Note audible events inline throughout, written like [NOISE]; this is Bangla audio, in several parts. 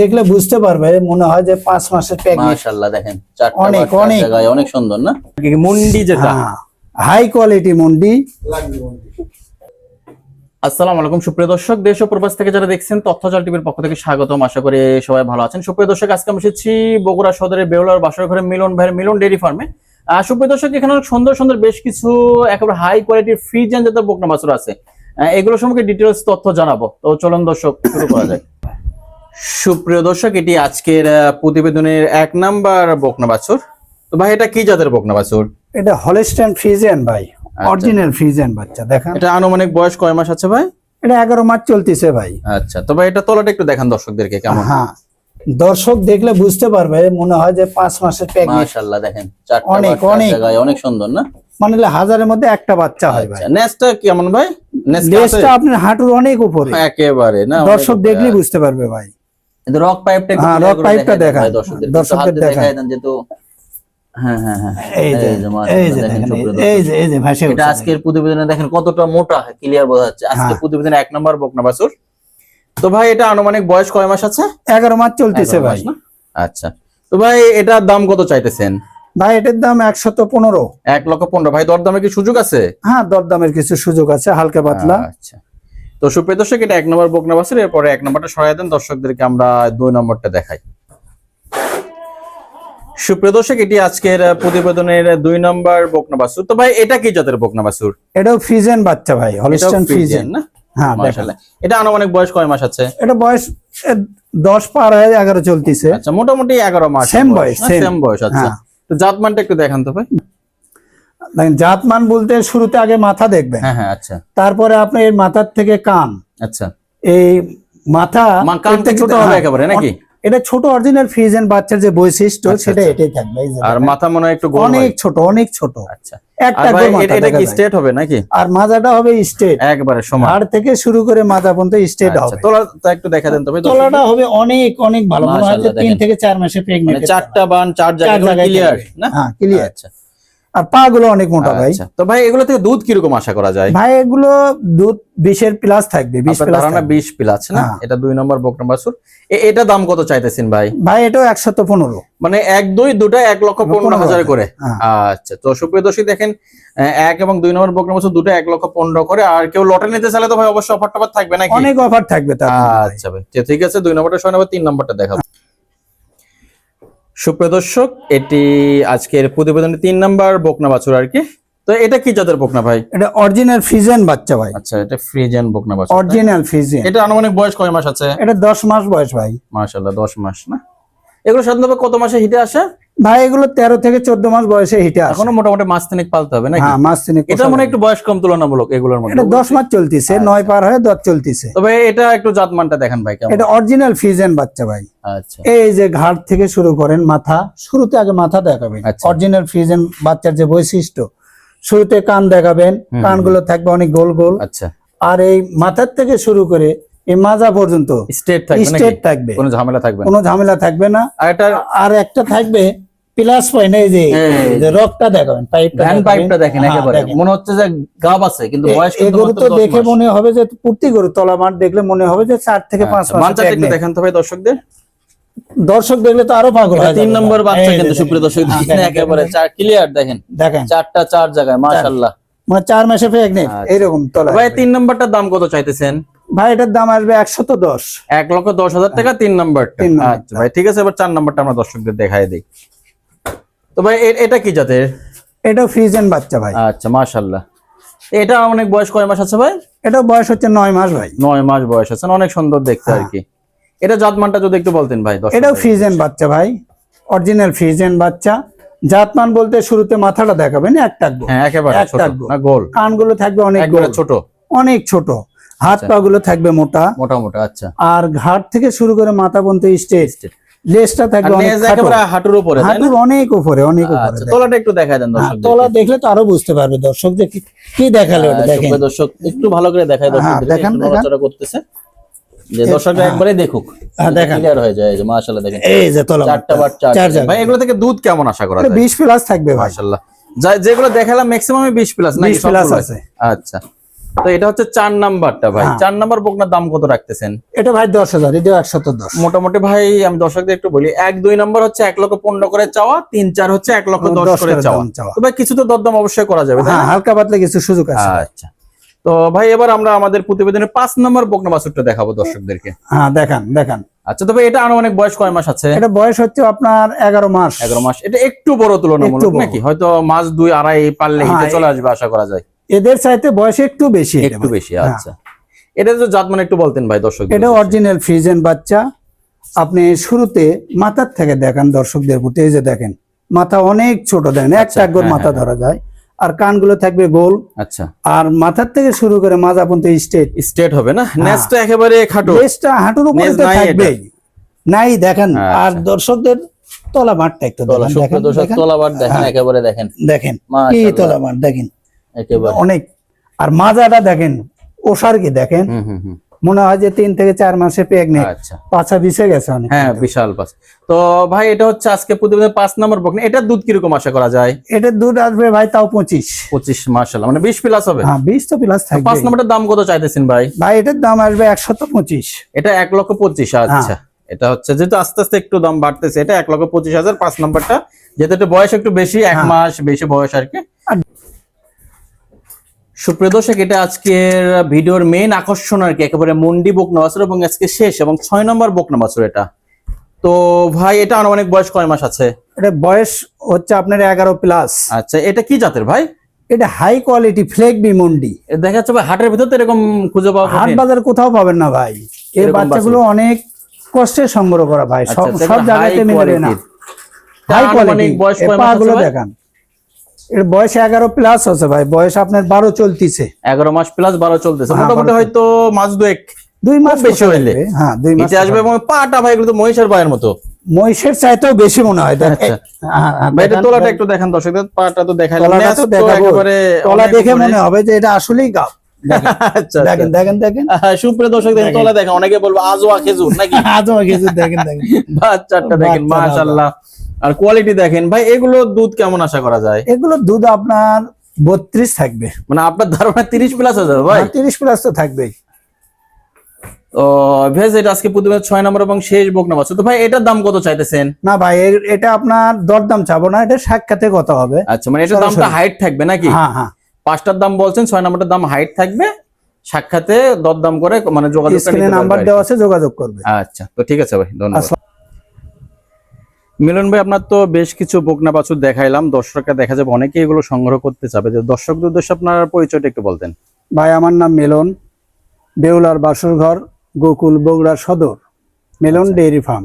দেখলে বুঝতে পারবে মনে হয় যে পাঁচ মাসের প্রেগনেন্ট মাশাআল্লাহ দেখেন অনেক, অনেক। অনেক সুন্দর না? মুন্ডি যেটা। হাই কোয়ালিটি মুন্ডি। আসসালামু আলাইকুম সুপ্রিয় দর্শক দেশ ও প্রবাস থেকে যারা দেখছেন তথ্যজাল টিভির পক্ষ থেকে স্বাগতম। আশা করি সবাই ভালো আছেন। সুপ্রিয় দর্শক আজকে আমি এসেছি বগুড়া সদরের বেউলার বাসার ঘরে মিলন ভাইয়ের মিলন ডেয়ারি ফার্মে। সুপ্রিয় দর্শক এখানে অনেক সুন্দর সুন্দর বেশ কিছু একেবারে হাই কোয়ালিটির ফ্রিজ বকনা বাছুর আছে। এগুলো সম্পর্কে ডিটেলস তথ্য জানাব। তো চলুন দর্শক শুরু করা যাক। সুপ্রিয় দর্শক এটি আজকের প্রতিবেদনের এক নাম্বার বকনা বাছুর। তো ভাই এটা কি জাতের বকনা বাছুর? এটা হলস্টাইন ফ্রিজেন ভাই অরিজিনাল ফ্রিজেন বাচ্চা দেখেন। এটা আনুমানিক বয়স কয় মাস আছে ভাই? এটা এগারো মাস চলতেছে ভাই। আচ্ছা তো ভাই এটা তলাটা একটু দেখান দর্শকদেরকে কেমন? হ্যাঁ দর্শক দেখলে বুঝতে পারবে মনে হয় যে পাঁচ মাসের প্রেগনেন্ট মাশাআল্লাহ দেখেন চারটা অনেক, অনেক। জায়গায় অনেক সুন্দর না? মানে হাজারের মধ্যে একটা বাচ্চা হয় ভাই। আচ্ছা নেক্সটটা কেমন ভাই? নেক্সট আপনার হাঁটুর অনেক উপরে। একেবারে না দর্শক উপরে। দেখলেই বুঝতে পারবে ভাই। রক পাইপটা হ্যাঁ। দেন হ্যাঁ হ্যাঁ হ্যাঁ। এই যে এই যে এই যে এই যে ভাসে এটা আজকের প্রতিবেদনে দেখেন কতটা মোটা ক্লিয়ার বোঝা যাচ্ছে। আজকে। প্রতিবেদনে এক নম্বর বকনা তো ভাই এটা আনুমানিক বয়স কয় মাস আছে? এগারো মাস চলতেছে ভাই। আচ্ছা। তো ভাই এটার দাম কত চাইতেছেন? ভাই এটার দাম একশত পনেরো। এক লক্ষ পনেরো। ভাই দরদামে কি সুযোগ আছে? হ্যাঁ দরদামের কিছু সুযোগ আছে হালকা পাতলা। আচ্ছা। তো সুপ্রিয় দর্শক এটা এক নম্বর বকনা বাসের এরপরে এক নম্বরটা সরাই দেন দর্শকদেরকে আমরা দুই নম্বরটা দেখাই। সুপ্রিয় দর্শক এটি আজকের প্রতিবেদনের দুই নম্বর বকনা বাসুর তো ভাই এটা কি জাতের বকনা বাসুর এটাও ফ্রিজেন বাচ্চা ভাই হলস্টাইন ফ্রিজেন না? হ্যাঁ মাশাআল্লাহ। এটা আনুমানিক বয়স কয় মাস আছে? এটা বয়স এ, দশ পার হয়ে এগারো চলতেছে। আচ্ছা মোটামুটি এগারো মাস Same বয়স। সেম বয়স আচ্ছা। হ্যাঁ। তো জাতমানটা একটু দেখান তো ভাই। দেখেন জাতমান বলতে শুরুতে আগে মাথা দেখবেন। হ্যাঁ হ্যাঁ আচ্ছা। তারপরে আপনি এর মাথার থেকে কান। আচ্ছা। এই মাথা কানটা ছোট হবে হ্যাঁ, একেবারে নাকি? এটা ছোট অরিজিনাল ফ্রিজেন বাচ্চার যে বৈশিষ্ট্য আচ্ছা, সেটা আচ্ছা। এটাই থাকবে আর মাথা মনে একটু গোল অনেক ছোট অনেক ছোট। আচ্ছা। একটা গোল মাথা এটা- কি। স্টেট হবে নাকি? আর মাজাটা হবে স্টেট। একবারে সমান। হাড় থেকে শুরু করে মাজা পর্যন্ত স্টেট আচ্ছা, হবে। তোলাটা একটু দেখা দেন তবে তলাটা হবে অনেক অনেক ভালো। মনে হয় থেকে চার মাসে মানে চারটা বান চার জায়গায় ক্লিয়ার না? হ্যাঁ ক্লিয়ার আচ্ছা। আর পা গুলো অনেক মোটা ভাই। আচ্ছা তো ভাই এগুলো থেকে দুধ কীরকম আশা করা যায়? ভাই এগুলো দুধ বিশের প্লাস থাকবে বিশ প্লাস ধারণা বিশ প্লাস না? হ্যাঁ। এটা দুই নম্বর বক নম্বর সুর। এটা দাম কত চাইতেছেন ভাই? ভাই এটাও একশত পনেরো। মানে এক দুই দুটা এক লক্ষ পনেরো হাজার। করে। হ্যাঁ। আচ্ছা তো সুপ্রিয় দর্শক দেখেন এক এবং দুই নম্বর বক নম্বর সুর দুটো এক লক্ষ পনেরো করে। আর কেউ লটে নিতে চাইলে তো ভাই অবশ্যই অফার টফার থাকবে নাকি? অনেক অফার থাকবে। আচ্ছা ভাই ঠিক আছে দুই নম্বরটা ছয় নম্বর তিন নম্বরটা দেখাবো। সুপ্রিয় দর্শক এটি আজকের প্রতিবেদনের তিন নাম্বার বকনা বাছুর আর কি। তো এটা কি জাতের বকনা ভাই? এটা অরিজিনাল ফ্রিজেন বাচ্চা ভাই। আচ্ছা এটা ফ্রিজেন বকনা বাছুর অরিজিনাল ফ্রিজেন এটা আনুমানিক বয়স কয় মাস আছে? এটা দশ মাস বয়স ভাই। মাশাআল্লাহ দশ মাস না? এগুলো সাধারণত কত মাসে হিটে আসে? ভাই এগুলো তেরো থেকে চোদ্দ মাস বয়সে হিটে এখনও মোটামুটি মাস তিনেক পালতে হবে না হ্যাঁ মাস তিনেক এটা মনে একটু বয়স কম তুলনামূলক এগুলোর মধ্যে। এটা দশ মাস চলতেছে নয় পার হয়ে দশ চলতেছে। তবে এটা একটু জাতমানটা দেখেন ভাই এটা অরিজিনাল ফ্রিজেন বাচ্চা ভাই। আচ্ছা। এই যে ঘাট থেকে শুরু করেন মাথা শুরুতে আগে মাথা দেখাবেন। আচ্ছা। অরিজিনাল ফ্রিজেন বাচ্চার যে বৈশিষ্ট্য শুরুতে কান দেখাবেন কানগুলো থাকবে অনেক গোল গোল। আচ্ছা। আর এই মাথার থেকে শুরু করে এই মাজা পর্যন্ত স্টেট থাকবে স্টেট থাকবে। কোনো ঝামেলা থাকবে কোনো ঝামেলা থাকবে না। আর এটা আর একটা থাকবে প্লাস পয়েন্ট এই যে রকটা দেখাবেন পাইপটা ভ্যান পাইপটা দেখেন হ্যাঁ, একেবারে। মনে হচ্ছে যে গাব আছে কিন্তু বয়স এই গরু তো দেখে মনে হবে যে প্রতি গরু তলা মাঠ দেখলে মনে হবে যে চার থেকে পাঁচ আচ্ছা, মাস একটু দেখেন তো ভাই দর্শকদের। দর্শক দেখলে তো আরও পাগল এটা তিন নম্বর বাচ্চা কিন্তু সুপ্রিয় দর্শক হ্যাঁ, দেখেন দেখেন, একেবারে চার ক্লিয়ার দেখেন। দেখেন। চারটা চার জায়গায় মাশাআল্লাহ। মানে চার মাসে প্রেগনেন্ট আচ্ছা। এইরকম তলা ভাই তিন নম্বরটার দাম কত চাইতেছেন? ভাই এটার দাম আসবে একশত দশ। এক লক্ষ দশ হাজার টাকা তিন নম্বরটা। আচ্ছা ভাই ঠিক আছে এবার চার নম্বরটা আমরা দর্শকদের দেখাই দিই। তো ভাই এটা কি জাতের? এটাও ফ্রিজেন বাচ্চা ভাই। আচ্ছা মাশাআল্লাহ। এটা অনেক বয়স কয় মাস আছে ভাই? এটাও বয়স হচ্ছে নয় মাস ভাই। নয় মাস বয়স আছে অনেক সুন্দর দেখতে আর কি। এটা জাতমানটা যদি একটু বলতেন ভাই। এটাও ফ্রিজেন বাচ্চা ভাই অরিজিনাল ফ্রিজেন বাচ্চা। জাতমান বলতে শুরুতে মাথাটা দেখাবেন এক টাকবো হ্যাঁ একেবারে এক ছোট না গোল? কানগুলো থাকবে অনেক ছোট? অনেক ছোট। হাত পা গুলো থাকবে মোটা। মোটা মোটা আচ্ছা। আর ঘাট থেকে শুরু করে মাথা পর্যন্ত স্টেজ লেজটা থাকবে হাঁটুর উপরে হাঁটুর অনেক উপরে অনেক উপরে আচ্ছা তলাটা একটু দেখা দেন হ্যাঁ, দর্শক তলা দেখলে তো আরও বুঝতে পারবে দর্শক যে কি- দেখাল ওটা দেখেন। দর্শক একটু ভালো করে দেখায় হ্যাঁ, দর্শক দেখান, করতেছে। যে দর্শকরা একবারে দেখুক হ্যাঁ, দেখান। ক্লিয়ার হয়ে যায় এই যে মাশাআল্লাহ দেখেন। এই যে তলা চারটা বার চার। চার ভাই এগুলো থেকে দুধ কেমন আশা করা যায়? বিশ প্লাস থাকবে ভাই। মাশাআল্লাহ। যেগুলো দেখালাম ম্যাক্সিমাম 20 প্লাস নাকি 20 plus আছে। আচ্ছা। তো এটা হচ্ছে চার নাম্বারটা ভাই। হ্যাঁ। চার নাম্বার বকনার দাম কত রাখতেছেন? এটা ভাই দশ হাজার এটা একশত দশ। মোটামুটি ভাই আমি দর্শকদের একটু বলি এক দুই নম্বর হচ্ছে এক লক্ষ পনেরো করে চাওয়া তিন চার হচ্ছে এক লক্ষ দশ করে চাওয়া। তো ভাই কিছু তো দরদাম অবশ্যই করা যাবে হ্যাঁ? হালকা পাতলা কিছু সুযোগ আছে। আচ্ছা। তো ভাই এবার আমরা আমাদের প্রতিবেদনের পাঁচ নম্বর বকনা বাছুরটা দেখাবো দর্শকদেরকে। হ্যাঁ দেখান দেখান। আচ্ছা তবে এটা আরও অনেক বয়স কয় মাস আছে? এটা বয়স হচ্ছে আপনার এগারো মাস। এগারো মাস। এটা একটু বড় তুলনামূলক নাকি? হয়তো মাস দুই আড়াই পারলে হ্যাঁ, চলে আসবে আশা করা যায়। এদের চাইতে বয়স একটু বেশি একটু বেশি হ্যাঁ। আচ্ছা। এটা তো জাত মানে একটু বলতেন ভাই দর্শক এটা অরিজিনাল ফ্রিজেন বাচ্চা। আপনি শুরুতে মাথার থেকে দেখেন দর্শকদের প্রতি এই যে দেখেন মাথা অনেক ছোট দেখেন এক আচ্ছা, টাকর হ্যাঁ, মাথা হ্যাঁ, ধরা যায়। আর কানগুলো থাকবে গোল। আচ্ছা। আর মাথার থেকে শুরু করে মাজা পর্যন্ত স্টেট স্টেট হবে না। নেক্সট একেবারে খাটো। লেজটা হাঁটুর উপরে তো নাই থাকবেই। নাই দেখেন। আচ্ছা। আর দর্শকদের তলা মাঠটা একটু তলা দেখেন, দেখেন, দর্শক দেখেন। একেবারে দেখেন। দেখেন কি। তলা মাঠ দেখেন। অনেক। আর মাজাটা দেখেন ওষার কি দেখেন মনে হয় যে তিন থেকে চার মাসে প্রেগনেন্ট আচ্ছা। পাছা বিছে গেছে অনেক। হ্যাঁ বিশাল পাস তো ভাই এটা হচ্ছে আজকে প্রতিবেদন পাঁচ নম্বর বকনা এটার দুধ কীরকম আশা করা যায়? এটার দুধ আসবে ভাই তাও পঁচিশ। পঁচিশ মাসাল্লাহ মানে বিশ প্লাস হবে? হ্যাঁ বিশ তো প্লাস থাকবে পাঁচ নম্বরের দাম কত চাইতেছেন ভাই? ভাই এটার দাম আসবে একশত পঁচিশ। এটা এক লক্ষ পঁচিশ আচ্ছা। এটা হচ্ছে যেহেতু আস্তে আস্তে একটু দাম বাড়তেছে এটা এক লক্ষ পঁচিশ হাজার। পাঁচ নম্বরটা যেহেতু এটা বয়স একটু বেশি এক হ্যাঁ। মাস বেশি বয়স আর কি। সুপ্রিয় দর্শক এটা আজকের ভিডিওর মেইন আকর্ষণ আর কি একেবারে মন্ডি বকনা বাছুর এবং আজকে শেষ এবং ছয় নম্বর বকনা বাছুর এটা। তো ভাই এটা অনেক বয়স কয় মাস আছে? এটা বয়স হচ্ছে আপনার এগারো প্লাস আচ্ছা এটা কি জাতের ভাই? এটা হাই কোয়ালিটি ফ্লেক বিমন্ডি এ দেখা যাচ্ছে ভাই হাটের ভিতর তো এরকম খুঁজে পাওয়া হাট। বাজার কোথাও পাবেন না ভাই। এই বাচ্চাগুলো অনেক কষ্টে সংগ্রহ করা ভাই। আচ্ছা, সব আচ্ছা, জায়গাতে মেলে না। হাই কোয়ালিটি বয়স কয় মাস? দেখান। এর বয়স এগারো প্লাস আছে ভাই। বয়স আপনার বারো চলতিছে। এগারো মাস প্লাস বারো চলতেছে। হ্যাঁ, মোটামুটি হয়তো মাস দুয়েক দুই মাস বেশি হইলে। হ্যাঁ দুই মাস আসবে পাটা ভাই এগুলো তো মহিষের পায়ের মতো। মহিষের চাইতেও বেশি মনে হয়। আচ্ছা। হ্যাঁ, হ্যাঁ, এটা তোলাটা একটু দেখেন দর্শকদের পাটা তো। একেবারে তলা দেখে মনে হবে যে এটা আসলেই গাব। [LAUGHS] আচ্ছা দেখেন দেখেন দেখেন। আচ্ছা। সুপ্রিয় দর্শক দেখেন তলা দেখেন। অনেকে বলব আজওয়া খেজুর নাকি? [LAUGHS] গেছে দেখেন দেখেন। বাচ্চাটা দেখেন মাশাআল্লাহ। আর কোয়ালিটি দেখেন ভাই এগুলো দুধ কেমন আশা করা যায়? এগুলো দুধ আপনার বত্রিশ থাকবে। মানে আপনার ধারণা তিরিশ প্লাস আছে ভাই? তিরিশ প্লাস তো থাকবেই। তো ভেজ এটা আজকে প্রতিবেদন ছয় নম্বর এবং শেষ বকনা বাচ্চা তো ভাই এটার দাম কত চাইতেছেন? না ভাই এটা আপনার দরদাম চাবো না এটা সাক্ষাতে হবে। আচ্ছা মানে এটার দামটা হাইট থাকবে নাকি? হ্যাঁ হ্যাঁ। পাঁচটার দাম বলছেন ছয় নম্বরটার দাম হাইট থাকবে। সাক্ষাতে দরদাম করে মানে যোগাযোগ নাম্বার দেওয়া আছে যোগাযোগ করবে। আচ্ছা তো ঠিক আছে ভাই ধন্যবাদ। মিলন ভাই আপনার তো বেশ কিছু বকনা বাছুর দেখাইলাম। দর্শকরা দেখা যাবে অনেকে এগুলো সংগ্রহ করতে চাবে। যে দর্শকদের উদ্দেশ্যে আপনার পরিচয়টা একটু বলতেন। ভাই আমার নাম মেলন। বেউলার বাসুরঘর গোকুল বগুড়া সদর মেলন আচ্ছা। Dairy farm.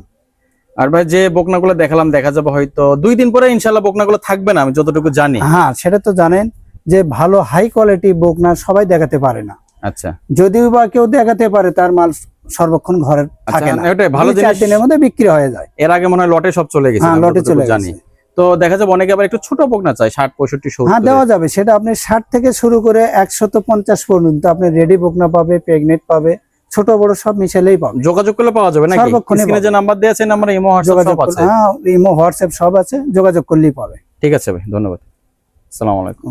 আর ভাই যে বকনাগুলো দেখালাম দেখা যাবে হয়তো দুই দিন পরে ইনশাল্লাহ বকনাগুলো থাকবে না আমি যতটুকু জানি। হ্যাঁ সেটা তো জানেন যে ভালো হাই কোয়ালিটি বকনা সবাই দেখাতে পারে না। আচ্ছা। যদিও বা কেউ দেখাতে পারে তার মাল সর্বক্ষণ ঘরে থাকে না। আচ্ছা, ওটাই ভালো জিনিস। দিনের মধ্যে বিক্রি হয়ে যায়। এর আগে মনে হয় লটে সব চলে গেছে হ্যাঁ লটে চলে জানি। তো দেখা যাবে অনেকে আবার একটু ছোট বকনা চাই ষাট পঁয়ষট্টি হ্যাঁ দেওয়া যাবে। সেটা আপনি ষাট থেকে শুরু করে একশত পঞ্চাশ পর্যন্ত আপনি রেডি বকনা পাবে প্রেগনেন্ট পাবে ছোট বড় সব মিশেলেই পাবে। যোগাযোগ করলে পাওয়া যাবে নাকি? স্ক্রিনে যে নাম্বার দেওয়া আছে নাম্বার ইমো হোয়াটসঅ্যাপ সব আছে। হ্যাঁ ইমো হোয়াটসঅ্যাপ সব আছে যোগাযোগ করলেই পাবে। ঠিক আছে ভাই ধন্যবাদ। আসসালামু আলাইকুম।